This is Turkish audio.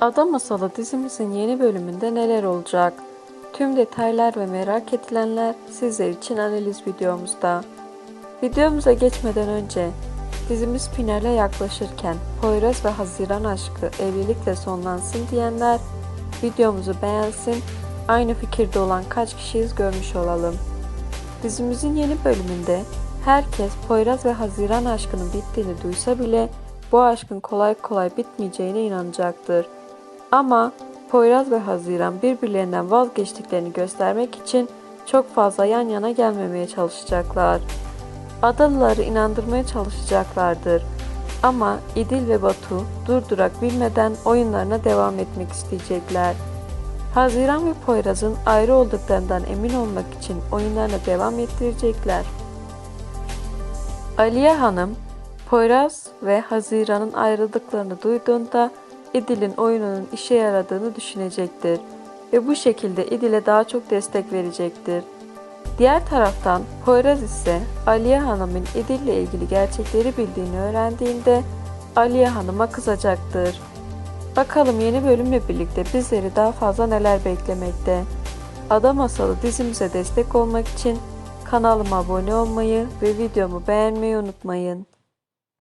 Ada Masalı dizimizin yeni bölümünde neler olacak? Tüm detaylar ve merak edilenler sizler için analiz videomuzda. Videomuza geçmeden önce dizimiz finale yaklaşırken Poyraz ve Haziran aşkı evlilikle sonlansın diyenler videomuzu beğensin, aynı fikirde olan kaç kişiyiz görmüş olalım. Dizimizin yeni bölümünde herkes Poyraz ve Haziran aşkının bittiğini duysa bile bu aşkın kolay kolay bitmeyeceğine inanacaktır. Ama Poyraz ve Haziran birbirlerinden vazgeçtiklerini göstermek için çok fazla yan yana gelmemeye çalışacaklar. Adalıları inandırmaya çalışacaklardır. Ama İdil ve Batu durdurak bilmeden oyunlarına devam etmek isteyecekler. Haziran ve Poyraz'ın ayrı olduklarından emin olmak için oyunlarına devam ettirecekler. Aliye Hanım, Poyraz ve Haziran'ın ayrıldıklarını duyduğunda İdil'in oyununun işe yaradığını düşünecektir ve bu şekilde İdil'e daha çok destek verecektir. Diğer taraftan Poyraz ise Aliye Hanım'ın İdil'le ilgili gerçekleri bildiğini öğrendiğinde Aliye Hanım'a kızacaktır. Bakalım yeni bölümle birlikte bizleri daha fazla neler beklemekte. Ada Masalı dizimize destek olmak için kanalıma abone olmayı ve videomu beğenmeyi unutmayın.